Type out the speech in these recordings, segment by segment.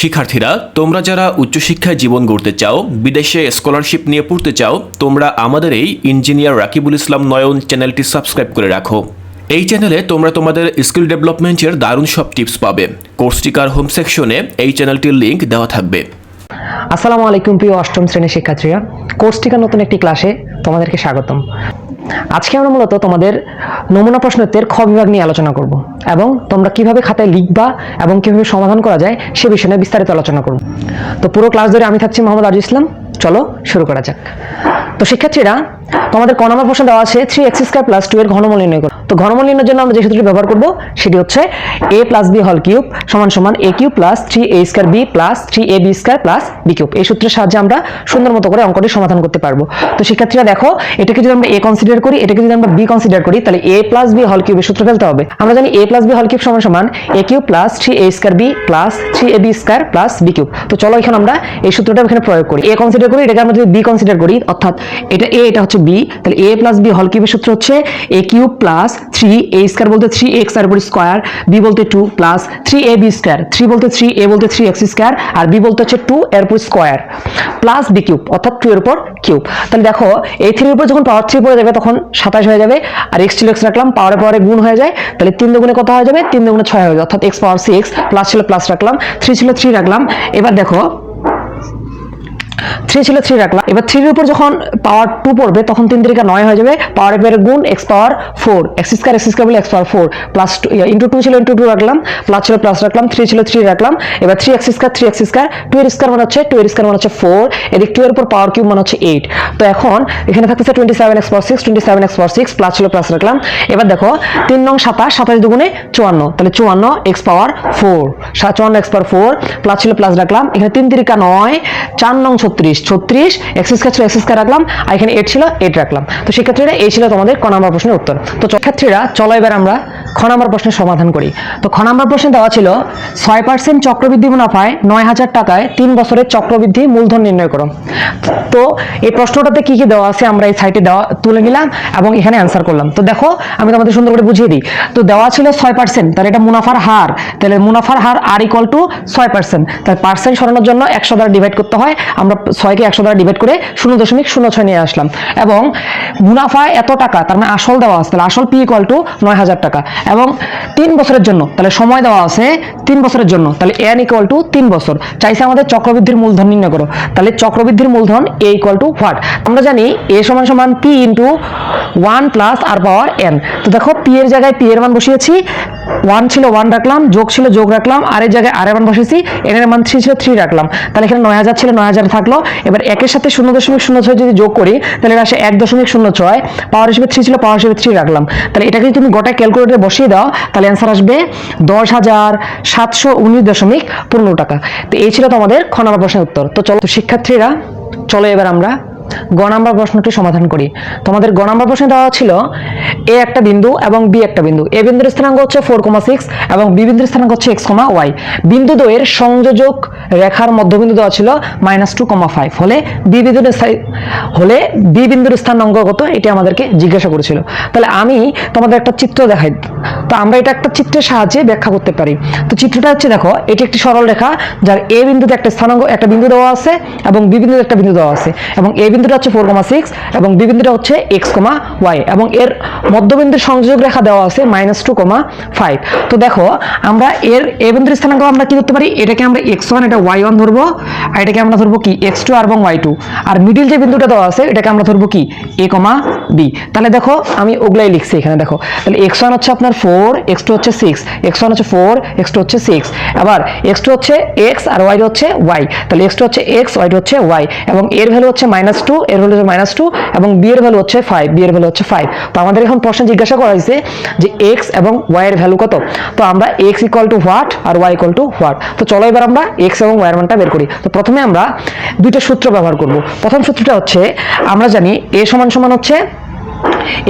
শিক্ষার্থীরা, তোমরা যারা উচ্চশিক্ষায় জীবন গড়তে চাও, বিদেশে স্কলারশিপ নিয়ে পড়তে চাও, তোমরা আমাদের এই ইঞ্জিনিয়ার রাকিবুল ইসলাম নয়ন চ্যানেলটি সাবস্ক্রাইব করে রাখো। এই চ্যানেলে তোমরা তোমাদের স্কিল ডেভেলপমেন্টের দারুণ সব টিপস পাবে। কোর্সটিকার হোম সেকশনে এই চ্যানেলটির লিংক দেওয়া থাকবে। আসসালামু আলাইকুম প্রিয় অষ্টম শ্রেণির শিক্ষার্থীরা। কোর্স টিকার নতুন একটি ক্লাসে তোমাদেরকে স্বাগতম। আজকে আমরা মূলত তোমাদের নমুনা প্রশ্নোত্তর খ বিভাগ নিয়ে আলোচনা করব এবং তোমরা কীভাবে খাতায় লিখবা এবং কীভাবে সমাধান করা যায় সে বিষয়ে বিস্তারিত আলোচনা করব। তো পুরো ক্লাস ধরে আমি থাকছি মোহাম্মদ আজু ইসলাম। চলো শুরু করা যাক। তো শিক্ষার্থীরা তোমাদের ক নম্বর প্রশ্ন দেওয়া আছে three X square plus two এর ঘনমূল নির্ণয় করো। তো ঘনমূল নির্ণয়ের জন্য আমরা যে সূত্রটি ব্যবহার করব, সেটি হচ্ছে এ প্লাস বি হল কিউব সমান সমান A cube plus three A square B plus three A B square plus B cube এই সূত্রের সাহায্যে আমরা সুন্দর মতো করে অঙ্কটি সমাধান করতে পারব। তো শিক্ষার্থীরা দেখো, এটাকে যদি আমরা এ কনসিডার করি, এটাকে যদি আমরা বি কনসিডার করি, তাহলে এ প্লাস বি হল কিউবের সূত্র ফেলতে হবে। আমরা জানি এ প্লাস বি হল কিউব সমান সমান A cube plus three A square B plus three A B square plus B cube তো চলো এখানে আমরা এই সূত্রটা এখানে প্রয়োগ করি। এ কনসিডার করি, এটাকে আমরা যদি বি কনসিডার করি, অর্থাৎ এটা এ এটা হচ্ছে বি তাহলে এ প্লাস বি হল কিউবের সূত্র হচ্ছে A cube plus three A square বলতে থ্রি এক্স আর স্কোয়ার বি বলতে two plus three A B square three বলতে থ্রি এ বলতে থ্রি এক্স স্কোয়ার আর বি বলতে হচ্ছে টু এর উপর স্কোয়ার প্লাস বি কিউব অর্থাৎ টু এর উপর কিউব তাহলে দেখো, এই থ্রির উপর যখন পাওয়ার থ্রি পড়ে যাবে, তখন সাতাশ হয়ে যাবে, আর এক্স ছিল এক্স রাখলাম পাওয়ারে পাওয়ারে গুণ হয়ে যায়, তাহলে তিন দুগুণে কত হয়ে যাবে? তিন দুগুণে ছয় হয়ে যাবে, অর্থাৎ এক্স পাওয়ার সিক্স প্লাস ছিল প্লাস রাখলাম থ্রি ছিল থ্রি রাখলাম। এবার দেখো থ্রি ছিল থ্রি রাখলাম। এবার থ্রির উপর যখন পাওয়ার টু পড়বে, তখন তিন তিরিকা নয় হয়ে যাবে। পাওয়ার এর গুণ X power four X square X square বলে X power four plus two into two ছিল ইন্টু টু রাখলাম। প্লাস ছিল প্লাস রাখলাম থ্রি ছিল থ্রি রাখলাম। এবার three X square three X square two এর স্কোয়ার মানে হচ্ছে টু এর স্কোয়ার মানে হচ্ছে ফোর এদিক টু এর উপর পাওয়ার কিউব মানে হচ্ছে এইট তো এখন এখানে থাকতেছে twenty seven X power six twenty seven X power six plus ছিল প্লাস রাখলাম। এবার দেখো, তিন নং সাতাশ সাতাশ দুগুণে চুয়ান্ন। তাহলে চুয়ান্ন এক্স পাওয়ার ফোর চুয়ান্ন এক্স পাওয়ার ফোর প্লাস ছিল প্লাস রাখলাম। এখানে তিন তিরিকা নয়, চার নং ছত্রিশ ছত্রিশ এক্স স্কোয়ার ছিল এক্স স্কোয়ার রাখলাম, আর এখানে এইট ছিল এইট রাখলাম। তো শিক্ষার্থীরা এই ছিল তোমাদের ক নাম্বার প্রশ্নের উত্তর। তো শিক্ষার্থীরা চলো এবার আমরা খ নাম্বার প্রশ্নের সমাধান করি। তো খ নাম্বার প্রশ্নে দেওয়া ছিল, ছয় পার্সেন্ট চক্রবৃদ্ধি মুনাফায় নয় হাজার টাকায় তিন বছরের চক্রবৃদ্ধি মূলধন নির্ণয় করো। তো এই প্রশ্নটাতে কি কি দেওয়া আছে আমরা এই সাইটে দেওয়া, তুলে নিলাম এবং এখানে অ্যান্সার করলাম। তো দেখো, আমি তোমাদের সুন্দর করে বুঝিয়ে দিই। তো দেওয়া ছিল ছয় পার্সেন্ট তাহলে এটা মুনাফার হার। তাহলে মুনাফার হার আর ইকুয়াল টু ছয় পার্সেন্ট তাহলে পার্সেন্ট সরানোর জন্য একশো দ্বারা ডিভাইড করতে হয়। আমরা ছয়কে একশো দ্বারা ডিভাইড করে শূন্য দশমিক শূন্য ছয় নিয়ে আসলাম। এবং মুনাফা এত টাকা, তার মানে আসল দেওয়া আছে, তাহলে আসল পি ইকুয়াল টু নয় হাজার টাকা। এবং তিন বছরের জন্য, তাহলে সময় দেওয়া আছে তিন বছরের জন্য, তাহলে এন ইকুয়াল টু তিন বছর। চাইছে আমাদের চক্রবৃদ্ধির মূলধন নির্ণয় করো। তাহলে চক্রবৃদ্ধির মূলধন এ ইকুয়াল টু হোয়াট আমরা জানি এ সমান সমান P into one plus R power N তো দেখো পি এর জায়গায় পি এর মান বসিয়েছি ওয়ান ছিল ওয়ান রাখলাম, যোগ ছিল যোগ রাখলাম, আর এর জায়গায় আর এর মান বসেছি এন এর মান থ্রি ছিল থ্রি রাখলাম। তাহলে এখানে নয় হাজার ছিল, নয় হাজার থাকল এবার একের সাথে শূন্য দশমিক শূন্য ছয় যদি যোগ করি, তাহলে আসে এক দশমিক শূন্য ছয়। পাওয়ার হিসেবে থ্রি ছিল পাওয়ার হিসেবে থ্রি রাখলাম। তাহলে এটাকে যদি তুমি গোটা ক্যালকুলেটরে বসিয়ে দাও, তাহলে অ্যান্সার আসবে দশ হাজার সাতশো উনিশ দশমিক পনেরো টাকা। তো এই ছিল তোমাদের খ নম্বর প্রশ্নের উত্তর। তো চলো শিক্ষার্থীরা, চলো এবার আমরা গ নাম্বার প্রশ্নটি সমাধান করি। তোমাদের গ নাম্বার প্রশ্নে দেওয়া ছিল এ একটা বিন্দু এবং বি একটা বিন্দু। এ বিন্দুর স্থানাঙ্ক হচ্ছে ফোর কমা সিক্স এবং বি বিন্দুর স্থানাঙ্ক হচ্ছে এক্স কমা ওয়াই। বিন্দু দ্বয়ের সংযোজক রেখার মধ্যবিন্দু দেওয়া ছিল মাইনাস টু কমা ফাইভ। হলে বি বিন্দুর হলে বি বিন্দুর স্থানাঙ্ক কত এটি আমাদেরকে জিজ্ঞাসা করেছিল। তাহলে আমি তোমাদের একটা চিত্র দেখাই। তো আমরা এটা একটা চিত্রের সাহায্যে ব্যাখ্যা করতে পারি। তো চিত্রটা হচ্ছে দেখো, এটি একটি সরল রেখা, যার এ বিন্দুতে একটা স্থানাঙ্ক একটা বিন্দু দেওয়া আছে এবং বি বিন্দুতে একটা বিন্দু দেওয়া আছে এবং এ বিন্দুটা হচ্ছে ফোর কমা সিক্স এবং বি বিন্দুটা হচ্ছে এক্স কমা ওয়াই এবং এর মধ্যবিন্দুর সংযোগ রেখা দেওয়া আছে মাইনাস টু কমা ফাইভ তো দেখো, আমরা এর, এ বিন্দুর স্থানাঙ্ক আমরা কি ধরতে পারি? এটাকে আমরা এক্স ওয়ান এটা ওয়াই ওয়ান ধরবো, আর এটাকে আমরা ধরবো কি? এক্স টু এবং ওয়াই টু আর মিডিল যে বিন্দুটা দেওয়া আছে, এটাকে আমরা ধরবো কি? এ কমা বি তাহলে দেখো, আমি ওগুলাই লিখছি এখানে, দেখো। তাহলে এক্স ওয়ান হচ্ছে আপনার ফোর এক্স টু হচ্ছে সিক্স এক্স ওয়ান হচ্ছে ফোর এক্স টু হচ্ছে সিক্স আবার এক্স টু হচ্ছে এক্স আর ওয়াই হচ্ছে ওয়াই তাহলে এক্স টু হচ্ছে এক্স ওয়াই হচ্ছে ওয়াই এবং এর ভ্যালু হচ্ছে মাইনাস টু এর ভ্যালু হচ্ছে মাইনাস টু এবং বি এর ভ্যালু হচ্ছে ফাইভ বি এর ভ্যালু হচ্ছে ফাইভ তো আমাদের এখন প্রশ্ন জিজ্ঞাসা করা হয়েছে যে এক্স এবং ওয়াই এর ভ্যালু কত? তো আমরা এক্স ইকুয়াল টু হোয়াট আর ওয়াই ইকুয়াল টু হোয়াট তো চলো এবার আমরা এক্স এবং ওয়াই এর মানটা বের করি। তো প্রথমে আমরা দুইটা সূত্র ব্যবহার করব। প্রথম সূত্রটা হচ্ছে, আমরা জানি এ সমান সমান হচ্ছে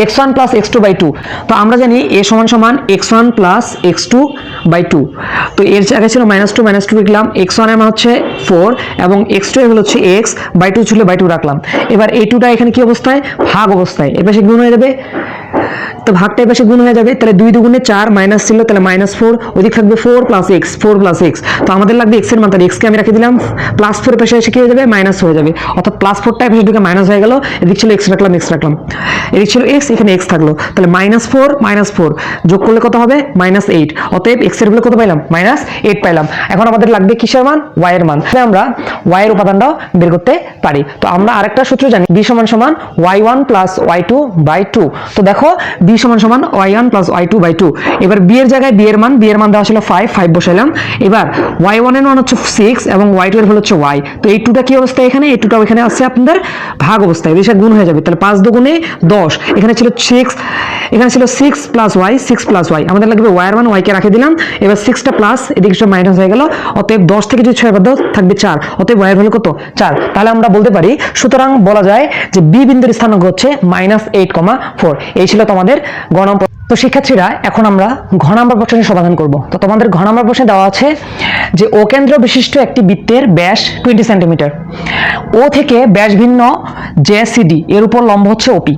X one plus X two by two তো আমরা জানি এ সমান সমান X one plus X two by two তো এর জায়গায় ছিল মাইনাস টু মাইনাস টু লিখলাম। এক্স ওয়ানের মান হচ্ছে ফোর এবং এক্স টু এর হচ্ছে এক্স বাই টু ছিল বাই টু রাখলাম। এবার এই টুটা এখানে কি অবস্থায়? ভাগ অবস্থায়। এর পাশে গুণ হয়ে যাবে। তো ভাগটা পাশে গুণ হয়ে যাবে। তাহলে দুই দুগুণে চার মাইনাস ছিল, তাহলে মাইনাস ফোর ওদিক থাকবে four plus X four plus X তো আমাদের লাগবে এক্সের মান, তাহলে এক্সকে আমি রেখে দিলাম। প্লাস ফোর পাশে এসে কি হয়ে যাবে? মাইনাস হয়ে যাবে। অর্থাৎ প্লাস ফোরটা পাশে ঢুকে মাইনাস হয়ে গেল। এদিক ছিল এক্স রাখলাম এক্স রাখলাম। এদিক ছিল এক্স এখানে এক্স থাকল। তাহলে মাইনাস ফোর মাইনাস ফোর যোগ করলে কত হবে? মাইনাস এইট অতএব এক্সের কত পাইলাম? মাইনাস এইট পাইলাম। এখন আমাদের লাগবে কিসের মান? ওয়াই এর মান। তাহলে আমরা ওয়াই এর উপাদানটাও বের করতে পারি। তো আমরা আরেকটা সূত্র জানি। বি সমান সমান Y one plus Y two by two তো দেখো বি সমান সমান Y one plus Y two by two এবার বি এর জায়গায় বি এর মান বি এর মান দেওয়া ছিল ফাইভ ফাইভ বসাইলাম। এবার ওয়াই ওয়ানের মান হচ্ছে সিক্স এবং ওয়াই টু এর হল হচ্ছে ওয়াই তো এই টুটা কি অবস্থা এখানে? এই টুটা এখানে আসছে আপনাদের ভাগ অবস্থায়। বেশি গুণ হয়ে যাবে। তাহলে পাঁচ দুগুণে দশ। এখানে ছিল সিক্স এখানে ছিল six plus Y six plus Y আমাদের লাগবে এর মান ওয়াইকে রাখে দিলাম। এবার সিক্সটা প্লাস এদিকে মাইনাস হয়ে গেল। অতএব দশ থেকে যদি ছয় বাদ থাকবে চার। অতএব এর হলো কত? চার। তাহলে আমরা বলতে পারি, সুতরাং বলা যায় যে বি বিন্দুর স্থানাঙ্ক হচ্ছে মাইনাস এইট কমা ফোর এই ছিল তোমাদের গণম তো শিক্ষার্থীরা, এখন আমরা ঘ নাম্বার প্রশ্নের সমাধান করব। তো তোমাদের ঘ নাম্বার প্রশ্নে দেওয়া আছে যে, ও কেন্দ্র বিশিষ্ট একটি বৃত্তের ব্যাস টোয়েন্টি সেন্টিমিটার ও থেকে ব্যাস ভিন্ন যে সিডি এর উপর লম্ব হচ্ছে ওপি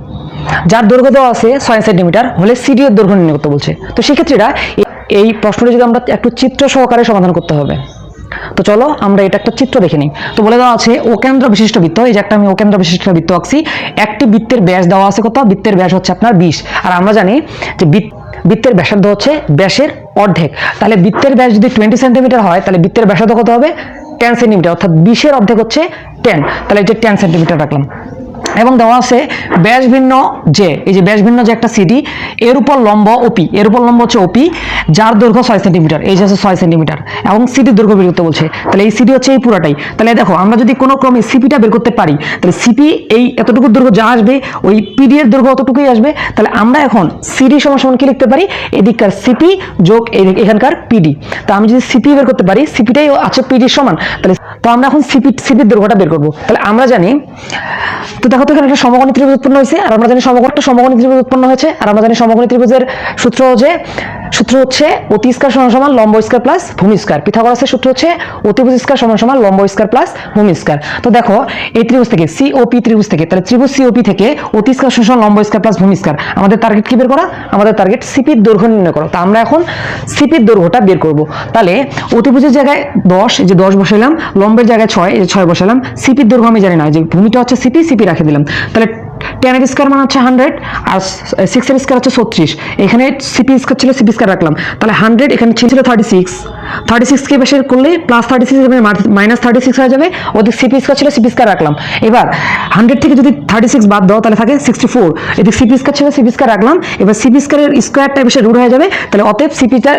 যার দৈর্ঘ্য দেওয়া আছে ছয় সেন্টিমিটার, হলে সিডি এর দৈর্ঘ্য নির্ণয় করতে বলছে। তো এ- এই প্রশ্নটি যদি আমরা একটু চিত্র সহকারে সমাধান করতে হবে। তো চলো, আমরা এটা একটা চিত্র দেখে নিই। তো বলে দেওয়া আছে, ও কেন্দ্র বিশিষ্ট বৃত্ত এই যে একটা আমি ও কেন্দ্র বিশিষ্ট বৃত্ত আঁকছি, একটি বৃত্তের ব্যাস দেওয়া আছে কত? বৃত্তের ব্যাস হচ্ছে আপনার বিশ। আর আমরা জানি যে বৃত্তের ব্যাসার্ধ হচ্ছে ব্যাসের অর্ধেক। তাহলে বৃত্তের ব্যাস যদি টোয়েন্টি সেন্টিমিটার হয়, তাহলে বৃত্তের ব্যাসার্ধ কত হবে? টেন সেন্টিমিটার, অর্থাৎ বিশের অর্ধেক হচ্ছে টেন। তাহলে যে টেন সেন্টিমিটার রাখলাম। এবং দেওয়া আছে ব্যাস ভিন্ন যে, এই যে ব্যাস ভিন্ন যে একটা সিডি, এর উপর লম্ব ওপি, এর উপর লম্ব হচ্ছে ওপি, যার দৈর্ঘ্য ছয় সেন্টিমিটার, এই যে আছে ছয় সেন্টিমিটার। এবং সিডির দৈর্ঘ্য বের করতে বলছে। তাহলে এই সিডি হচ্ছে এই পুরাটাই। তাহলে দেখো, আমরা যদি কোনো ক্রমে সিপিটা বের করতে পারি, তাহলে সিপি এই এতটুকু দৈর্ঘ্য যা আসবে, ওই পিডি এর দৈর্ঘ্য অতটুকুই আসবে। তাহলে আমরা এখন সিডি সমান সমান কি লিখতে পারি? এদিককার সিপি যোগ এখানকার পিডি তো আমি যদি সিপি বের করতে পারি সিপিটাই আছে পিডির সমান, তাহলে তো আমরা এখন সিপি সিপির দৈর্ঘ্যটা বের করব। তাহলে আমরা জানি, তো দেখো তো এখানে একটা সমকোণী ত্রিভুজ উৎপন্ন হয়েছে, আর আমরা জানি সমকোণ একটা সমকোণী ত্রিভুজ উৎপন্ন হয়েছে, আর আমরা জানি সমকোণী ত্রিভুজের সূত্র হচ্ছে সূত্র হচ্ছে অতি স্কার সমান সমান লম্ব স্কার প্লাস ভূমি স্কার। পিথাগোরাসের সূত্র হচ্ছে অতিভুজ স্কার সমান সমান লম্ব স্কার প্লাস ভূমি স্কার। তো দেখো, এই ত্রিভুজ থেকে সিওপি ত্রিভুজ থেকে, তাহলে ত্রিভুজ সিওপি থেকে অতি স্কার সমান সমান লম্ব স্কার প্লাস ভূমি স্কার। আমাদের টার্গেট কি বের করা? আমাদের টার্গেট সিপির দৈর্ঘ্য নির্ণয় করা। তো আমরা এখন সিপির দৈর্ঘ্যটা বের করব। তাহলে অতিভুজের জায়গায় দশ, এই যে দশ বসাইলাম, লম্বের জায়গায় ছয় যে ছয় বসালাম সিপির দৈর্ঘ্য আমি জানি না যে ভূমিটা হচ্ছে সিপি সিপি রাখে দিলাম। তাহলে টেনের স্কোয়ার মান হচ্ছে হান্ড্রেড আর সিক্সের স্কোয়ার হচ্ছে ছত্রিশ এখানে সিপি স্কোয়ার ছিল সিপি স্কোয়ার রাখলাম তাহলে হান্ড্রেড এখানে ছিল থার্টি সিক্স থার্টি সিক্সকে বেশি করলে plus thirty six minus thirty six হয়ে যাবে ওদের সিপি স্কোয়ার ছিল সিপি স্কোয়ার রাখলাম এবার হান্ড্রেড থেকে যদি থার্টি সিক্স বাদ দাও তাহলে থাকে সিক্সটি ফোর এদিকে সিপি স্কোয়ার ছিল সিপি স্কোয়ার রাখলাম এবার সিপি স্কোয়ারের স্কোয়ারটা বেশি রুট হয়ে যাবে তাহলে অতএব সিপিটা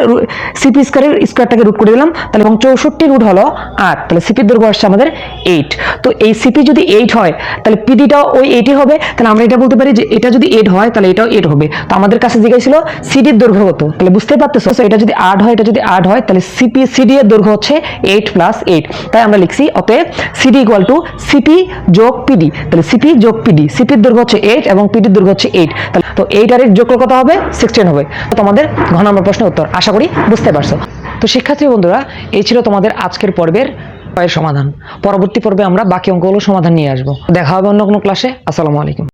সিপি স্কোয়ারের স্কোয়ারটাকে রুট করে দিলাম তাহলে এবং চৌষট্টি রুট হলো আট তাহলে সিপির দৈর্ঘ্য আসছে আমাদের এইট তো এই সিপি যদি এইট হয় তাহলে পিডিটাও ওই এইটই হবে তাহলে আমরা এটা বলতে পারি যে এটা যদি এড হয়, তাহলে এটাও এড হবে। তো আমাদের কাছে জিজ্ঞাসা ছিল সিডির দৈর্ঘ্য কত? তাহলে বুঝতে পারতেছো? এটা যদি আট হয়, এটা যদি আট হয়, তাহলে সিপি সিডি এর দৈর্ঘ্য হচ্ছে এইট প্লাস এইট তাই আমরা লিখছি, অতএব সিডি ইকুয়াল টু সিপি যোগ পিডি তাহলে সিপি যোগ পিডি সিপির দৈর্ঘ্য হচ্ছে এইট এবং পিডির দৈর্ঘ্য হচ্ছে এইট তাহলে তো এইট আর এইট যোগ কত হবে? সিক্সটিন হবে। তো তোমাদের ঘন নম্বর প্রশ্নের উত্তর, আশা করি বুঝতে পারছ। তো শিক্ষার্থী বন্ধুরা, এই ছিল তোমাদের আজকের পর্বের সমাধান। পরবর্তী পর্বে আমরা বাকি অঙ্কগুলো সমাধান নিয়ে আসব। দেখা হবে অন্য কোনো ক্লাসে আসসালামু আলাইকুম।